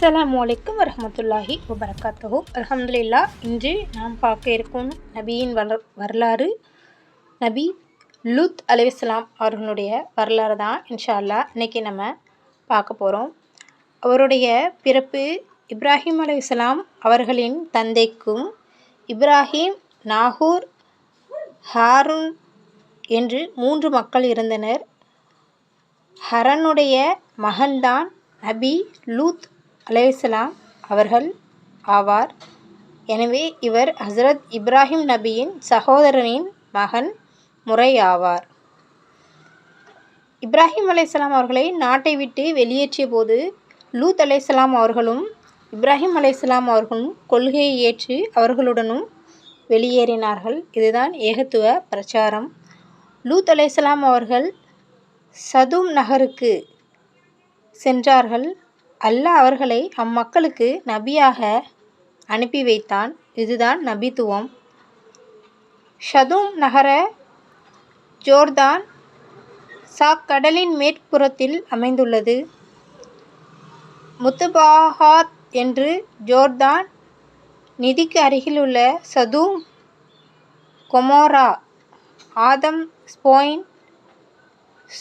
அஸ்ஸலாமு அலைக்கும் வரமத்துல்லாஹி வபரகாத்தஹு. அலமதுல்லா இன்று நாம் பார்க்க இருக்கும் நபியின் வர வரலாறு. நபி லூத் அலைஹிஸ்ஸலாம் அவர்களுடைய வரலாறு தான் இன்ஷா அல்லாஹ் இன்னைக்கு நம்ம பார்க்க போகிறோம் அவருடைய பிறப்பு இப்ராஹிம் அலைஹிஸ்ஸலாம் அவர்களின் தந்தைக்கும் இப்ராஹிம் நாகூர் ஹாரூன் என்று மூன்று மக்கள் இருந்தனர். ஹரனுடைய மகன்தான் நபி லூத் அலேசலாம் அவர்கள் ஆவார். எனவே இவர் ஹசரத் இப்ராஹிம் நபியின் சகோதரனின் மகன் முறை ஆவார் இப்ராஹிம் அலைஹிஸ்ஸலாம் அவர்களை நாட்டை விட்டு வெளியேற்றிய போது லூத் அலைஹிஸ்ஸலாம் அவர்களும் இப்ராஹிம் அலைஹிஸ்ஸலாம் அவர்களும் கொள்கையை ஏற்று அவர்களுடனும் வெளியேறினார்கள். இதுதான் ஏகத்துவ பிரச்சாரம். லூத் அலைஹிஸ்ஸலாம் அவர்கள் சதும் நகருக்கு சென்றார்கள். அல்லாஹ் அவர்களை அம்மக்களுக்கு நபியாக அனுப்பி வைத்தான். இதுதான் நபித்துவம். ஷதும் நகர ஜோர்தான் சாக் கடலின் மேற்புறத்தில் அமைந்துள்ளது. முத்துபாஹாத் என்று ஜோர்தான் நிதிக்கு அருகிலுள்ள சதூம் கொமோரா ஆதம் ஸ்போயின்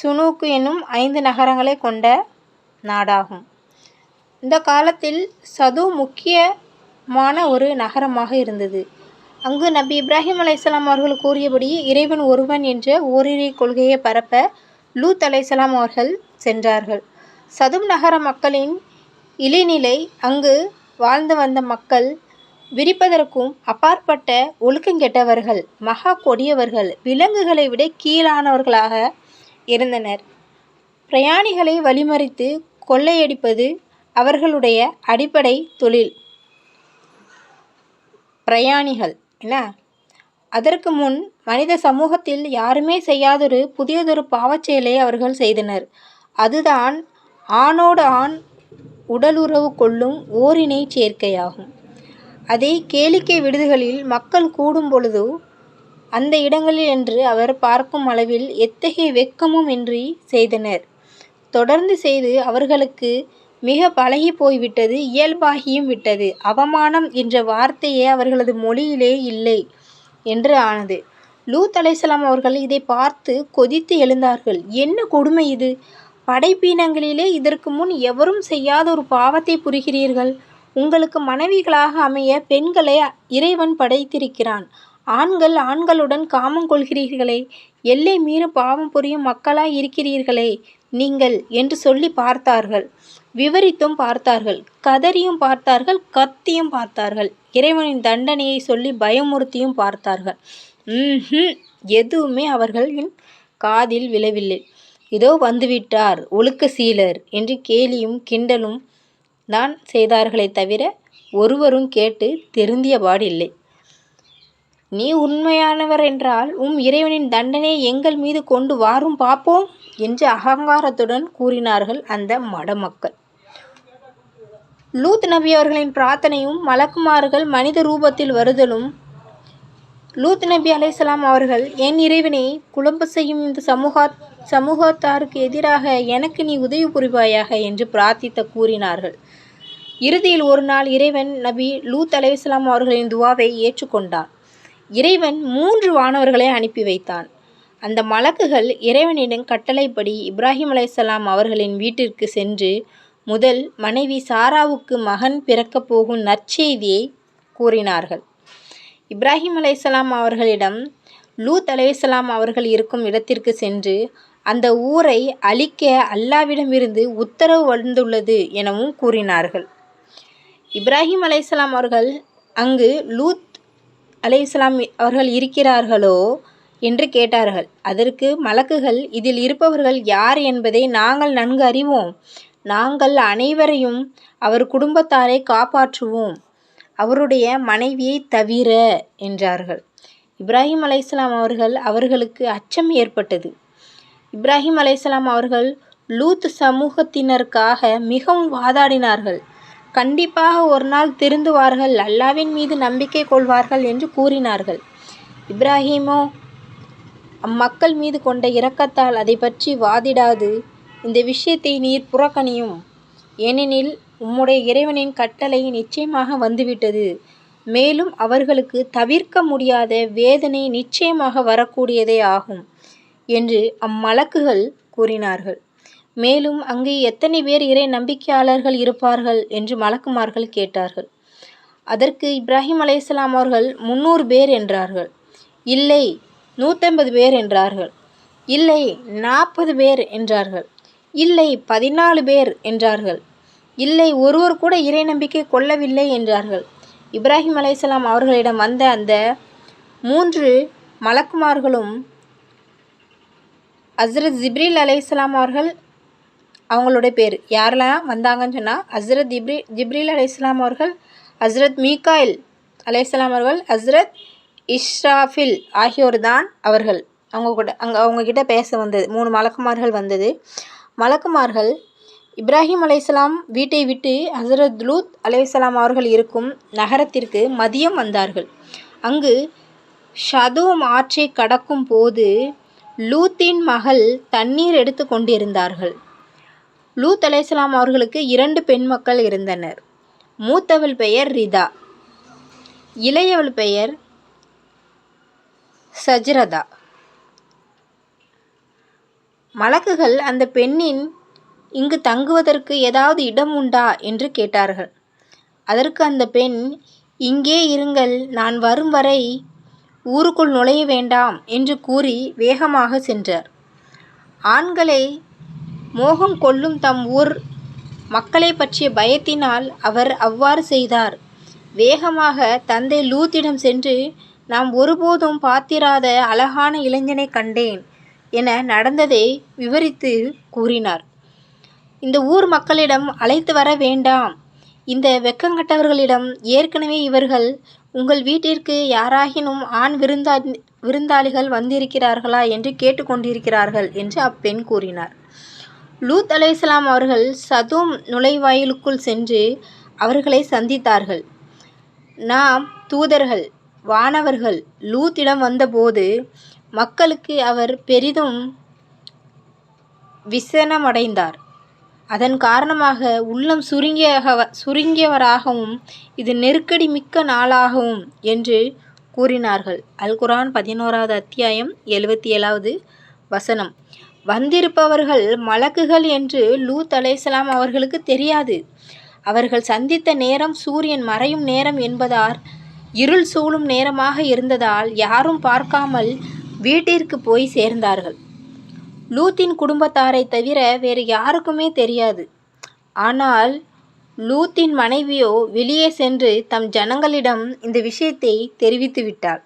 சுனூக்கு என்னும் ஐந்து நகரங்களை கொண்ட நாடாகும். இந்த காலத்தில் சது முக்கியமான ஒரு நகரமாக இருந்தது. அங்கு நபி இப்ராஹிம் அலைசலாம் அவர்கள் கூறியபடி இறைவன் ஒருவன் என்ற ஓரிரை கொள்கையை பரப்ப லூத் அலைசலாம் அவர்கள் சென்றார்கள். சதும் நகர மக்களின் இளைநிலை அங்கு வாழ்ந்து வந்த மக்கள் விரிப்பதற்கும் அப்பாற்பட்ட ஒழுக்கங்கெட்டவர்கள் மகா கொடியவர்கள் விலங்குகளை விட கீழானவர்களாக இருந்தனர். பிரயாணிகளை வழிமறித்து கொள்ளையடிப்பது அவர்களுடைய அடிப்படை தொழில் பிரயாணிகள் என்ன? அதற்கு முன் மனித சமூகத்தில் யாருமே செய்யாதொரு புதியதொரு பாவச்செயலை அவர்கள் செய்தனர். அதுதான் ஆணோடு ஆண் உடலுறவு கொள்ளும் ஓரினை சேர்க்கையாகும். அதை கேளிக்கை விடுதிகளில் மக்கள் கூடும் பொழுது அந்த இடங்களில் என்று அவர் பார்க்கும் அளவில் எத்தகைய வெட்கமும் இன்றி செய்தனர். தொடர்ந்து செய்து அவர்களுக்கு மிக பழகி போய்விட்டது இயல்பாகியும் விட்டது. அவமானம் என்ற வார்த்தையே அவர்களது மொழியிலே இல்லை என்று ஆனது. லூத் அலைசலாம் அவர்கள் இதை பார்த்து கொதித்து எழுந்தார்கள். என்ன கொடுமை இது? படைப்பீனங்களிலே இதற்கு முன் எவரும் செய்யாத ஒரு பாவத்தை புரிகிறீர்கள்? உங்களுக்கு மனைவிகளாக அமைய பெண்களை இறைவன் படைத்திருக்கிறான். ஆண்கள் ஆண்களுடன் காமம் கொள்கிறீர்களே எல்லை மீறும் பாவம் புரியும் மக்களாய் இருக்கிறீர்களே நீங்கள் என்று சொல்லி பார்த்தார்கள். விவரித்தும் பார்த்தார்கள். கதறியும் பார்த்தார்கள் கத்தியும் பார்த்தார்கள். இறைவனின் தண்டனையை சொல்லி பயமுறுத்தியும் பார்த்தார்கள். ம் எதுவுமே அவர்களின் காதில் விழவில்லை. இதோ வந்துவிட்டார் ஒழுக்க சீலர் என்று கேலியும் கிண்டலும் தான் செய்தார்களே தவிர ஒருவரும் கேட்டு திருந்தியபாடில்லை நீ உண்மையானவர் என்றால் உம் இறைவனின் தண்டனையை எங்கள் மீது கொண்டு வாரும் பார்ப்போம் என்று அகங்காரத்துடன் கூறினார்கள் அந்த மடமக்கள். லூத் நபி அவர்களின் பிரார்த்தனையும் மலக்குமார்கள் மனித ரூபத்தில் வருதலும் லூத் நபி அலைசலாம் அவர்கள் என் இறைவனை குழம்பு செய்யும் இந்த சமூக சமூகத்தாருக்கு எதிராக எனக்கு நீ உதவி புரிவாயாக என்று பிரார்த்தித்த கூறினார்கள். இறுதியில் ஒரு நாள் இறைவன் நபி லூத் அலைசலாம் அவர்களின் துவாவை ஏற்றுக்கொண்டான். இறைவன் மூன்று வானவர்களை அனுப்பி வைத்தான். அந்த மலக்குகள் இறைவனிடம் கட்டளைப்படி இப்ராஹிம் அலைசலாம் அவர்களின் வீட்டிற்கு சென்று முதல் மனைவி சாராவுக்கு மகன் பிறக்கப் போகும் நற்செய்தியை கூறினார்கள். இப்ராஹிம் அலைசலாம் அவர்களிடம் லூத் அலைசலாம் அவர்கள் இருக்கும் இடத்திற்கு சென்று அந்த ஊரை அழிக்க அல்லாவிடமிருந்து உத்தரவு வந்துள்ளது எனவும் கூறினார்கள். இப்ராஹிம் அலைசலாம் அவர்கள் அங்கு லூத் அலைசலாம் அவர்கள் இருக்கிறார்களோ? என்று கேட்டார்கள். அதற்கு மலக்குகள் இதில் இருப்பவர்கள் யார் என்பதை நாங்கள் நன்கு அறிவோம். நாங்கள் அனைவரையும் அவர் குடும்பத்தாரை காப்பாற்றுவோம். அவருடைய மனைவியை தவிர என்றார்கள். இப்ராஹிம் அலைஹிஸ்லாம் அவர்கள் அவர்களுக்கு அச்சம் ஏற்பட்டது. இப்ராஹிம் அலைஹிஸ்லாம் அவர்கள் லூத் சமூகத்தினருக்காக மிகவும் வாதாடினார்கள். கண்டிப்பாக ஒரு நாள் திருந்துவார்கள் அல்லாவின் மீது நம்பிக்கை கொள்வார்கள் என்று கூறினார்கள். இப்ராஹிமோ அம்மக்கள் மீது கொண்ட இரக்கத்தால் அதை பற்றி வாதிடாது. இந்த விஷயத்தை நீர் புறக்கணியும். ஏனெனில் உம்முடைய இறைவனின் கட்டளை நிச்சயமாக வந்துவிட்டது. மேலும் அவர்களுக்கு தவிர்க்க முடியாத வேதனை நிச்சயமாக வரக்கூடியதே ஆகும் என்று அம்மலக்குகள் கூறினார்கள். மேலும் அங்கே எத்தனை பேர் இறை நம்பிக்கையாளர்கள் இருப்பார்கள் என்று மலக்குமார்கள் கேட்டார்கள். அதற்கு இப்ராஹிம் அலையாம் அவர்கள் முந்நூறு பேர் என்றார்கள். இல்லை நூற்றம்பது பேர் என்றார்கள். இல்லை நாற்பது பேர் என்றார்கள். இல்லை பதினாலு பேர் என்றார்கள். இல்லை ஒருவர் கூட இறை நம்பிக்கை கொள்ளவில்லை என்றார்கள். இப்ராஹிம் அலைசலாம் அவர்களிடம் வந்த அந்த மூன்று மலக்குமார்களும் ஹஸ்ரத் ஜிப்ரில் அலைசலாம் அவர்கள் அவங்களுடைய பேர் யாரெல்லாம் வந்தாங்கன்னு சொன்னால் ஹஸ்ரத் இப்ரி ஜிப்ரீல் அலையாம் அவர்கள் ஹஸ்ரத் மீகாயில் அலையாம் அவர்கள் ஹஸ்ரத் இஷ்ராஃபில் ஆகியோர் தான் அவர்கள். அவங்க கூட அங்கே அவங்கக்கிட்ட பேச வந்தது மூணு மலக்குமார்கள் வந்தது. மலக்குமார்கள் இப்ராஹிம் அலையாம் வீட்டை விட்டு ஹசரத் லூத் அலையாம் அவர்கள் இருக்கும் நகரத்திற்கு மதியம் வந்தார்கள். அங்கு ஷதூம் ஆற்றை கடக்கும் போது லூத்தின் மகள் தண்ணீர் எடுத்து கொண்டிருந்தார்கள். லூத் அலையாம் அவர்களுக்கு இரண்டு பெண் மக்கள் இருந்தனர். மூத்தவள் பெயர் ரிதா இளையவள் பெயர் சஜ்ரதா. மலக்குகள் அந்த பெண்ணின் இங்கு தங்குவதற்கு ஏதாவது இடம் உண்டா என்று கேட்டார்கள். அதற்கு அந்த பெண் இங்கே இருங்கள் நான் வரும் வரை ஊருக்குள் நுழைய வேண்டாம் என்று கூறி வேகமாக சென்றார். ஆண்களை மோகம் கொள்ளும் தம் ஊர் மக்களை பற்றிய பயத்தினால் அவர் அவ்வாறு செய்தார். வேகமாக தந்தை லூத்திடம் சென்று நாம் ஒருபோதும் பார்த்திராத அழகான இளைஞனை கண்டேன். என நடந்ததை விவரித்து கூறினார். இந்த ஊர் மக்களிடம் அழைத்து வர வேண்டாம். இந்த வெக்கங்கட்டவர்களிடம் ஏற்கனவே இவர்கள் உங்கள் வீட்டிற்கு யாராகினும் ஆண் விருந்தா விருந்தாளிகள் வந்திருக்கிறார்களா என்று கேட்டுக்கொண்டிருக்கிறார்கள் என்று அப்பெண் கூறினார். லூத் அலையாம் அவர்கள் சதும் நுழைவாயிலுக்குள் சென்று அவர்களை சந்தித்தார்கள். நாம் தூதர்கள் வானவர்கள் லூத்திடம் வந்தபோது மக்களுக்கு அவர் பெரிதும் விசனமடைந்தார். அதன் காரணமாக உள்ளம் சுருங்கிய சுருங்கியவராகவும் இது நெருக்கடி மிக்க நாளாகவும் என்று கூறினார்கள். அல் குரான் பதினோராவது அத்தியாயம் எழுபத்தி ஏழாவது வசனம். வந்திருப்பவர்கள் மலக்குகள் என்று லூத் அலைசலாம் அவர்களுக்கு தெரியாது. அவர்கள் சந்தித்த நேரம் சூரியன் மறையும் நேரம் என்பதால் இருள் சூழும் நேரமாக இருந்ததால் யாரும் பார்க்காமல் வீட்டிற்கு போய் சேர்ந்தார்கள். லூத்தின் குடும்பத்தாரை தவிர வேறு யாருக்குமே தெரியாது. ஆனால் லூத்தின் மனைவியோ வெளியே சென்று தம் ஜனங்களிடம் இந்த விஷயத்தை தெரிவித்து விட்டாள்.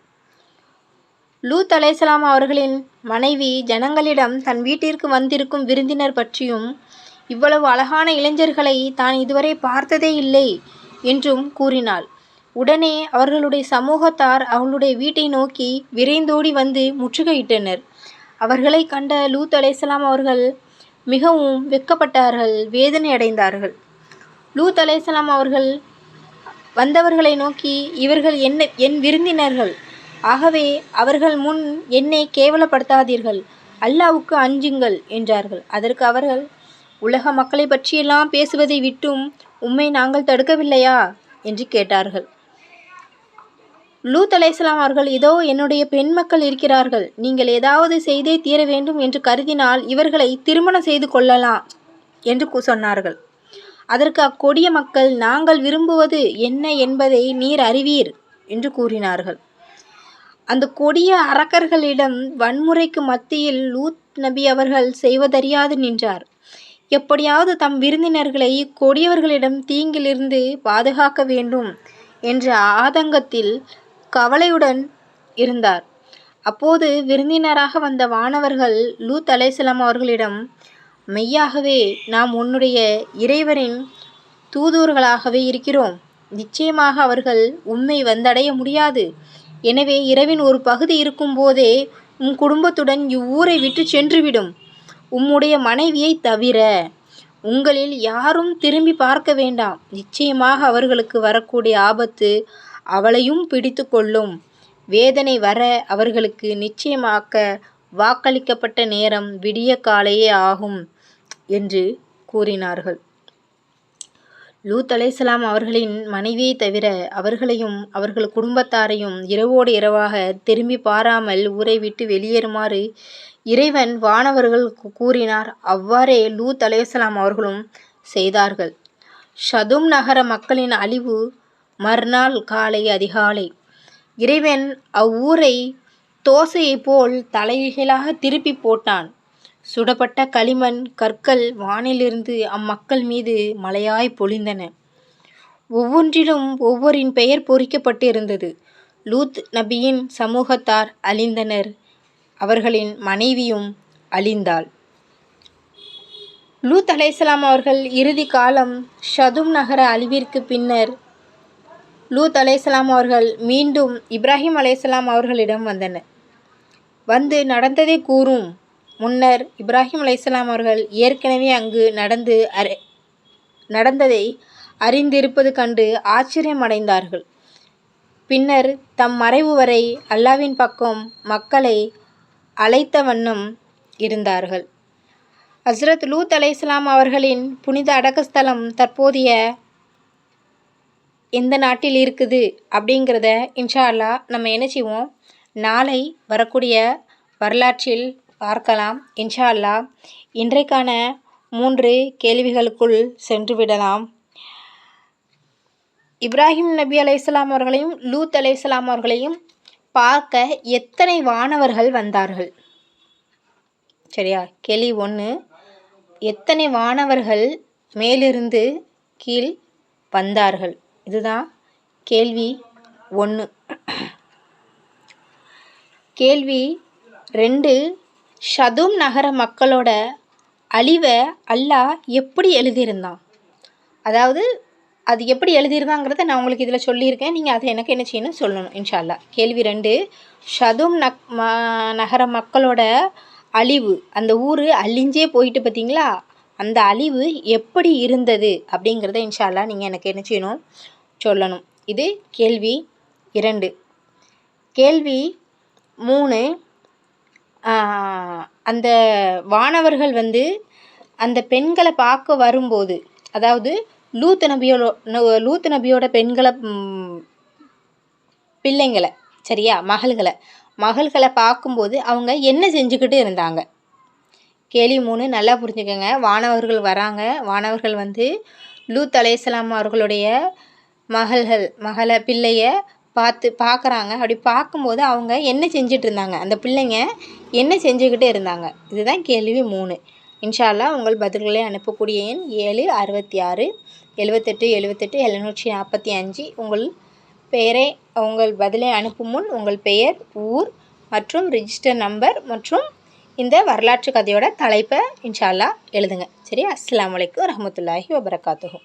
லூத் அலைசலாம் அவர்களின் மனைவி ஜனங்களிடம் தன் வீட்டிற்கு வந்திருக்கும் விருந்தினர் பற்றியும் இவ்வளவு அழகான இளைஞர்களை தான் இதுவரை பார்த்ததே இல்லை என்றும் கூறினாள். உடனே அவர்களுடைய சமூகத்தார் அவளுடைய வீட்டை நோக்கி விரைந்தோடி வந்து முற்றுகையிட்டனர். அவர்களை கண்ட லூத் அலைசலாம் அவர்கள் மிகவும் வெக்கப்பட்டார்கள் வேதனை அடைந்தார்கள். லூத் அலைசலாம் அவர்கள் வந்தவர்களை நோக்கி இவர்கள் என்ன என் விருந்தினர்கள். ஆகவே அவர்கள் முன் என்னை கேவலப்படுத்தாதீர்கள். அல்லாவுக்கு அஞ்சுங்கள் என்றார்கள். அதற்கு அவர்கள் உலக மக்களை பற்றியெல்லாம் பேசுவதை விட்டும் உம்மை நாங்கள் தடுக்கவில்லையா? என்று கேட்டார்கள். லூத் அலைசலாம் அவர்கள் இதோ என்னுடைய பெண் மக்கள் இருக்கிறார்கள். நீங்கள் ஏதாவது செய்தே தீர வேண்டும் என்று கருதினால் இவர்களை திருமணம் செய்து கொள்ளலாம் என்று சொன்னார்கள். அதற்கு அக்கொடிய மக்கள் நாங்கள் விரும்புவது என்ன என்பதை நீர் அறிவீர் என்று கூறினார்கள். அந்த கொடிய அரக்கர்களிடம் வன்முறைக்கு மத்தியில் லூத் நபி அவர்கள் செய்வதறியாது நின்றார். எப்படியாவது தம் விருந்தினர்களை கொடியவர்களிடம் தீங்கிலிருந்து பாதுகாக்க வேண்டும் என்ற ஆதங்கத்தில் கவலையுடன் இருந்தார். அப்போது விருந்தினராக வந்த வானவர்கள் லூத் அலைசலாம் அவர்களிடம் மெய்யாகவே நாம் உன்னுடைய இறைவரின் தூதூர்களாகவே இருக்கிறோம். நிச்சயமாக அவர்கள் உண்மை வந்தடைய முடியாது. எனவே இரவின் ஒரு பகுதி இருக்கும்போதே உன் குடும்பத்துடன் இவ்வூரை விட்டு சென்றுவிடும். உம்முடைய மனைவியை தவிர உங்களில் யாரும் திரும்பி பார்க்க வேண்டாம். நிச்சயமாக அவர்களுக்கு வரக்கூடிய ஆபத்து அவளையும் பிடித்து கொள்ளும். வேதனை வர அவர்களுக்கு நிச்சயமாக்க வாக்களிக்கப்பட்ட நேரம் விடிய காலையே ஆகும் என்று கூறினார்கள். லூத் அலைசலாம் அவர்களின் மனைவியை தவிர அவர்களையும் அவர்கள் குடும்பத்தாரையும் இரவோடு இரவாக திரும்பி பாராமல் ஊரை விட்டு வெளியேறுமாறு இறைவன் வானவர்கள் கூறினார். அவ்வாறே லூத் அலைசலாம் அவர்களும் செய்தார்கள். ஷதும் நகர மக்களின் அழிவு மறுநாள் காலை அதிகாலை. இறைவன் அவ்வூரை தோசையைப் போல் தலைகீழாக திருப்பி போட்டான். சுடப்பட்ட களிமண் கற்கள் வானிலிருந்து அம்மக்கள் மீது மலையாய் பொழிந்தன. ஒவ்வொன்றிலும் ஒவ்வொரின் பெயர் பொறிக்கப்பட்டு இருந்தது லூத் நபியின் சமூகத்தார் அழிந்தனர். அவர்களின் மனைவியும் அழிந்தாள். லூத் அலைஹிஸ்ஸலாம் அவர்கள் இறுதி காலம் ஷதும் நகர அழிவிற்கு பின்னர் லூத் அலைஹிஸ்ஸலாம் அவர்கள் மீண்டும் இப்ராஹிம் அலைஹிஸ்ஸலாம் அவர்களிடம் வந்தனர். வந்து நடந்ததை கூறும் முன்னர் இப்ராஹிம் அலைஹிஸ்ஸலாம் அவர்கள் ஏற்கனவே அங்கு நடந்து அறி நடந்ததை அறிந்திருப்பது கண்டு ஆச்சரியமடைந்தார்கள். பின்னர் தம் மறைவு வரை அல்லாவின் பக்கம் மக்களை அழைத்த வண்ணம் இருந்தார்கள். ஹஸ்ரத் லூத் அலைஹிஸ்ஸலாம் அவர்களின் புனித அடக்கஸ்தலம் தற்போதைய எந்த நாட்டில் இருக்குது அப்படிங்கிறத இன்ஷா அல்லா நம்ம என்ன செய்வோம்? நாளை வரக்கூடிய வரலாற்றில் பார்க்கலாம் இன்ஷா அல்லா இன்றைக்கான மூன்று கேள்விகளுக்குள் சென்று விடலாம். இப்ராஹிம் நபி அலையாம் அவர்களையும் லூத் அலையாம் அவர்களையும் பார்க்க எத்தனை வானவர்கள் வந்தார்கள்? சரியா? கேள்வி ஒன்று எத்தனை வானவர்கள் மேலிருந்து கீழ் வந்தார்கள்? இதுதான் கேள்வி ஒன்று கேள்வி ரெண்டு ஷதும் நகர மக்களோட அழிவை அல்லாஹ் எப்படி எழுதியிருந்தான்? அதாவது அது எப்படி எழுதியிருந்தாங்கிறத நான் உங்களுக்கு இதில் சொல்லியிருக்கேன். நீங்கள் அதை எனக்கு என்ன செய்யணும் சொல்லணும் இன்ஷால்லா கேள்வி ரெண்டு ஷதும் நக் ம நகர மக்களோட அழிவு அந்த ஊர் அழிஞ்சே போயிட்டு பார்த்தீங்களா அந்த அழிவு எப்படி இருந்தது அப்படிங்கிறத இன்ஷால்லா நீங்கள் எனக்கு என்ன செய்யணும் சொல்லணும். இது கேள்வி இரண்டு. கேள்வி மூணு அந்த வானவர்கள் வந்து அந்த பெண்களை பார்க்க வரும்போது அதாவது லூத் நபியோட லூத்து நபியோட பெண்களை பிள்ளைங்களை சரியா மகள்களை மகள்களை பார்க்கும்போது அவங்க என்ன செஞ்சுக்கிட்டு இருந்தாங்க? கேள்வி மூணு நல்லா புரிஞ்சுக்கோங்க. வானவர்கள் வராங்க. வானவர்கள் வந்து லூத் அலையலாம் அவர்களுடைய மகள்கள் மகளை பிள்ளைய பார்த்து பார்க்குறாங்க. அப்படி பார்க்கும்போது அவங்க என்ன செஞ்சுட்டு இருந்தாங்க அந்த பிள்ளைங்க என்ன செஞ்சுக்கிட்டே இருந்தாங்க? இதுதான் கேள்வி மூணு. இன்ஷால்லா உங்கள் பதில்களை அனுப்பக்கூடிய எண் ஏழு அறுபத்தி ஆறு எழுவத்தெட்டு எழுவத்தெட்டு எழுநூற்றி நாற்பத்தி அஞ்சு. உங்கள் பெயரை உங்கள் பதிலை அனுப்பும் முன் உங்கள் பெயர் ஊர் மற்றும் ரிஜிஸ்டர் நம்பர் மற்றும் இந்த வரலாற்று கதையோட தலைப்பை இன்ஷால்லா எழுதுங்க. சரி அஸ்லாம் வலைக்கம் ரஹமத்துல்லாஹி வபரகாத்துஹூ.